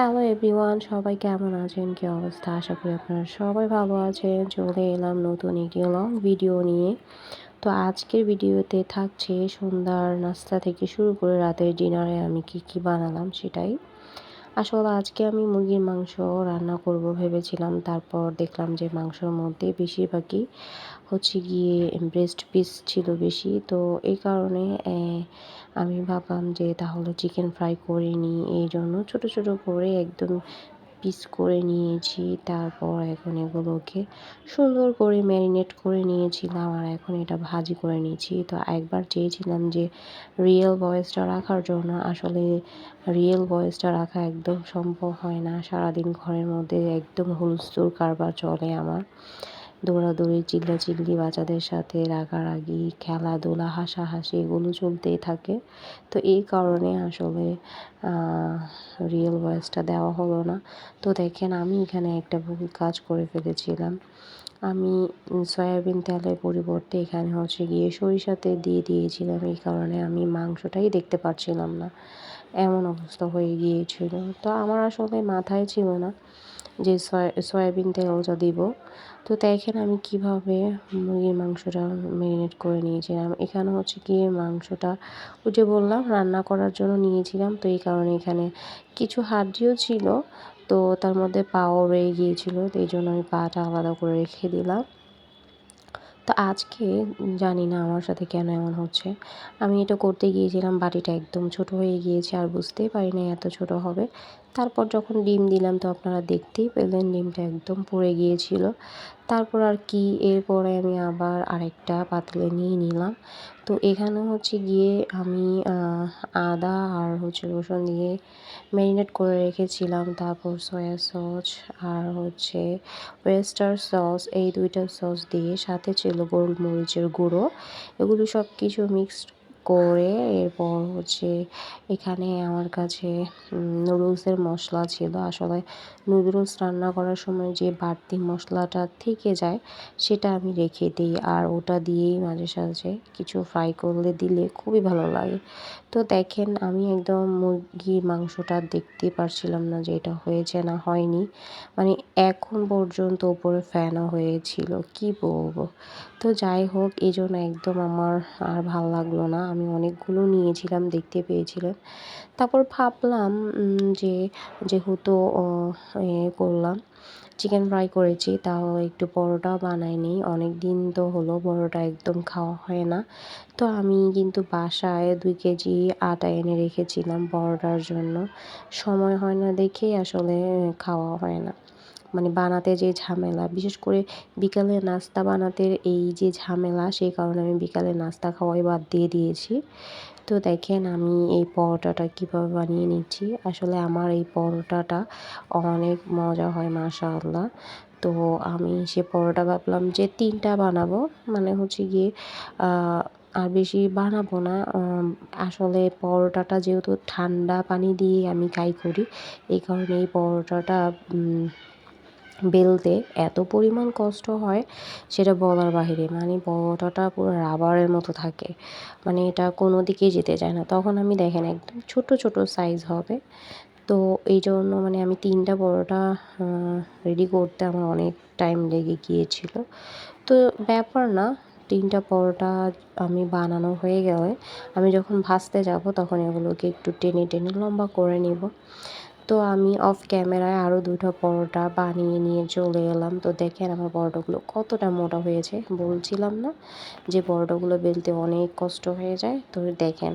Hello everyone সবাই কেমন আছেন? কী অবস্থা? আশা করি আপনারা সবাই ভালো আছেন। চলে এলাম নতুন একটি লং ভিডিও নিয়ে। তো আজকের ভিডিওতে থাকছে সন্ধ্যার নাস্তা থেকে শুরু করে রাতের ডিনারে আমি কি কি বানালাম সেটাই। আসলে আজকে আমি মুরগির মাংস রান্না করব ভেবেছিলাম। তারপর দেখলাম যে মাংসর মধ্যে বেশিরভাগই হচ্ছে গিয়ে ব্রেস্ট পিস ছিল বেশি। তো এই কারণে আমি ভাবলাম যে তাহলে চিকেন ফ্রাই করে নিই। এই জন্য ছোটো ছোটো করে একদম পিস করে নিয়েছি, তারপর এখন এগুলোকে সুন্দর করে ম্যারিনেট করে নিয়েছিলাম আর এখন এটা ভাজি করে নিয়েছি। তো একবার চেয়েছিলাম যে রিয়েল ভয়েসটা রাখার জন্য, আসলে রিয়েল ভয়েসটা রাখা একদম সম্ভব হয় না। সারাদিন ঘরের মধ্যে একদম হুলস্থুল কারবার চলে আমার। দৌড়াদৌড়ি, চিল্লাচিল্লি, বাচ্চাদের সাথে রাগারাগি, খেলাধুলা, হাসাহাসি এগুলো চলতেই থাকে। তো এই কারণে আসলে রিয়েল ভয়েসটা দেওয়া হলো না। তো দেখেন, আমি এখানে একটা ভুল কাজ করে ফেলেছিলাম। আমি সয়াবিন তেলের পরিবর্তে এখানে হচ্ছে গিয়ে সরিষাতে দিয়ে দিয়েছিলাম। এই কারণে আমি মাংসটাই দেখতে পাচ্ছিলাম না। এমন অবস্থা হয়ে গিয়েছিল। তো আমার আসলে মাথায় ছিল না যে সয়াবিন তেলটা দিব। তো দেখেন আমি কীভাবে মুরগির মাংসটা ম্যারিনেট করে নিয়েছিলাম। এখানে হচ্ছে গিয়ে মাংসটা ওই যে বললাম, রান্না করার জন্য নিয়েছিলাম। তো এই কারণে এখানে কিছু হাড্ডিও ছিল। তো তার মধ্যে পাও রয়ে গিয়েছিল। তো এই জন্য আমি পাটা আলাদা করে রেখে দিলাম। তো আজকে জানি না আমার সাথে কেন এমন হচ্ছে। আমি এটা করতে গিয়েছিলাম বাটিটা একদম ছোট হয়ে গিয়েছে আর বুঝতেই পারি না এত ছোট হবে। তারপর যখন ডিম দিলাম তো আপনারা দেখতেই পেলেন ডিমটা একদম পড়ে গিয়েছিল। তারপর আর কি, এরপরে আমি আবার আরেকটা পাতলে নিয়ে নিলাম। তো এখানে হচ্ছে গিয়ে আমি আদা আর হচ্ছে রসুন দিয়ে ম্যারিনেট করে রেখেছিলাম। তারপর সয়া সস আর হচ্ছে ওয়েস্টার সস এই দুইটা সস দিয়ে সাথে ছিল গোলমরিচের গুঁড়ো। এগুলো সব কিছু মিক্সড করে এরপর হচ্ছে এখানে আমার কাছে নুডলসের মশলা ছিল। আসলে নুডলস রান্না করার সময় যে বাড়তি মশলাটা থেকে যায়, সেটা আমি রেখে দিই। আর ওটা দিয়েই মাঝে সাঝে কিছু ফ্রাই করলে দিলে খুবই ভালো লাগে। তো দেখেন, আমি একদম মুরগির মাংসটা দেখতে পারছিলাম না যে এটা হয়েছে না হয়নি। মানে এখন পর্যন্ত ওপরে ফ্যানও হয়েছিল, কি বলব? তো যাই হোক এই জন্য একদম আমার আর ভালো লাগল না। আমি অনেকগুলো নিয়েছিলাম, দেখতে পেয়েছিলেন তারপর ভাবলাম যে যেহেতু করলাম, চিকেন ফ্রাই করেছি, তাও একটু পরোটা বানাইনি অনেক দিন তো হলো পরোটা একদম খাওয়া হয় না। তো আমি কিন্তু বাসায় দুই কেজি আটা এনে রেখেছিলাম পরোটার জন্য। সময় হয় না দেখেই আসলে খাওয়া হয় না। মানে বানাতে যে ঝামেলা, বিশেষ করে বিকালে নাস্তা বানাতে এই যে ঝামেলা, সেই কারণে আমি বিকালে নাস্তা খাওয়াই বাদ দিয়ে দিয়েছি। তো দেখেন আমি এই পরোটাটা কীভাবে বানিয়ে নিচ্ছি। আসলে আমার এই পরোটাটা অনেক মজা হয়, মাশাআল্লাহ। তো আমি সে পরোটা ভাবলাম যে তিনটা বানাবো মানে হচ্ছে গিয়ে আর বেশি বানাবো না। আসলে পরোটাটা যেহেতু ঠান্ডা পানি দিয়ে আমি খাই করি, এই কারণে এই পরোটাটা বেলতে এত পরিমাণ কষ্ট হয় সেটা বলার বাহিরে। মানে পরোটাটা পুরো রাবারের মতো থাকে। মানে এটা কোনো দিকে যেতে চায় না। তখন আমি দেখেন একদম ছোট ছোট সাইজ হবে। তো এই জন্য মানে আমি তিনটা পরোটা রেডি করতে আমার অনেক টাইম লেগে গিয়েছিল। তো ব্যাপার না, তিনটা পরোটা আমি বানানো হয়ে গেলে আমি যখন ভাজতে যাব তখন এগুলোকে একটু টেনে টেনে লম্বা করে নিব। তো আমি অফ ক্যামেরায় আরও দুটো পরোটা বানিয়ে নিয়ে চলে এলাম। তো দেখেন আমার পরোটাগুলো কতটা মোটা হয়েছে, বলছিলাম না যে পরোটাগুলো বেলতে অনেক কষ্ট হয়ে যায়। তো দেখেন,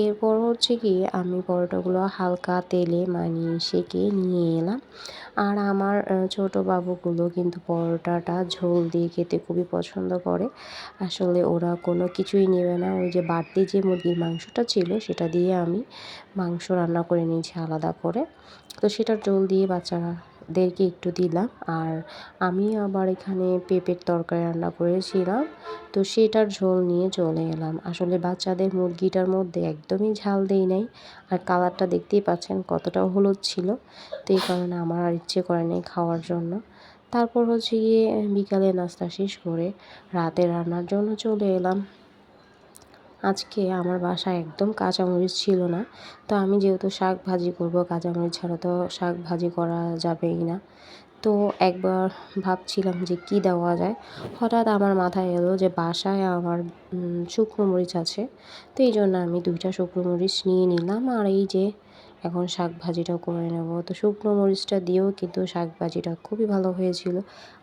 এরপর হচ্ছে কি আমি পরোটাগুলো হালকা তেলে মানিয়ে সেকে নিয়ে এলাম। আর আমার ছোট বাবুগুলো কিন্তু পরোটাটা ঝোল দিয়ে খেতে খুবই পছন্দ করে। আসলে ওরা কোনো কিছুই নেবে না। ওই যে বাড়তি যে মুরগির মাংসটা ছিল সেটা দিয়ে আমি মাংস রান্না করে নিয়েছি আলাদা করে। তো সেটার জল দিয়ে বাচ্চাদেরকে একটু দিলাম। আর আমি আবার এখানে পেঁপের তরকারি রান্না করেছিলাম। তো সেটার ঝোল নিয়ে চলে এলাম। আসলে বাচ্চাদের মুরগিটার মধ্যে একদমই ঝাল দেই নাই। আর কালারটা দেখতেই পাচ্ছেন কতটা হলুদ ছিল। তো এই কারণে আমার আর ইচ্ছে করে নেই খাওয়ার জন্য। তারপর হচ্ছে গিয়ে বিকালে নাস্তা শেষ করে রাতে রান্নার জন্য চলে এলাম। আজকে আমার বাসায় একদম কাঁচামরিচ ছিল না। তো আমি যেহেতু শাক ভাজি করব, কাঁচামরিচ ছাড়া তো শাক ভাজি করা যাবেই না। তো একবার ভাবছিলাম যে কি দেওয়া যায়। হঠাৎ আমার মাথায় এলো যে বাসায় আমার শুকনো মরিচ আছে। তো এই জন্য আমি দুইটা শুকনো মরিচ নিয়ে নিলাম। আর এই যে এখন শাক ভাজিটা করে নেব। তো শুকনো মরিচটা দিয়েও কিন্তু শাক ভাজিটা খুবই ভালো হয়েছিল।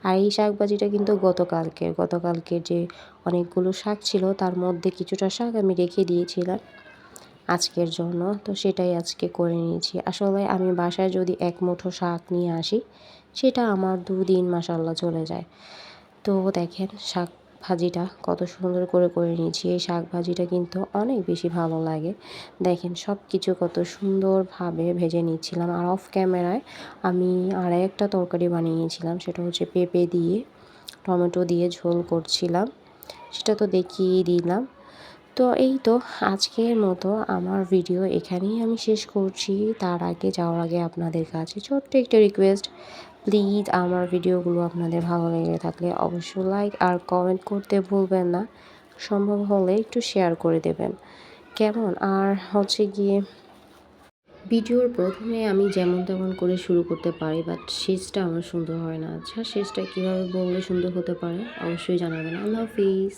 আর এই শাক ভাজিটা কিন্তু গতকালকে গতকালকে যে অনেকগুলো শাক ছিল তার মধ্যে কিছুটা শাক আমি রেখে দিয়েছিলাম আজকের জন্য। তো সেটাই আজকে করে নিয়েছি। আসলে আমি বাসায় যদি এক মুঠো শাক নিয়ে আসি, সেটা আমার দুদিন মাসাল্লাহ চলে যায়। তো দেখেন, শাক ভাজিটা কত সুন্দর করে করে নিয়েছি। এই শাক ভাজিটা কিন্তু অনেক বেশি ভালো লাগে। দেখেন সব কিছু কত সুন্দরভাবে ভেজে নিচ্ছিলাম। আর অফ ক্যামেরায় আমি আর একটা তরকারি বানিয়েছিলাম, সেটা হচ্ছে পেঁপে দিয়ে, টমেটো দিয়ে ঝোল করছিলাম। সেটা তো দেখিয়েই দিলাম। তো এই তো আজকের মতো আমার ভিডিও এখানেই আমি শেষ করছি। তার আগে যাওয়ার আগে আপনাদের কাছে ছোট্ট একটা রিকোয়েস্ট প্লিজ আমার ভিডিওগুলো আপনাদের ভালো লেগে থাকলে অবশ্যই লাইক আর কমেন্ট করতে ভুলবেন না। সম্ভব হলে একটু শেয়ার করে দেবেন। কেমন? আর হচ্ছে গিয়ে ভিডিওর প্রথমে আমি যেমন তেমন করে শুরু করতে পারি বাট শেষটা আমার সুন্দর হয় না। আচ্ছা শেষটা কীভাবে বললে সুন্দর হতে পারে? অবশ্যই জানাবেন। আল্লাহ হাফিজ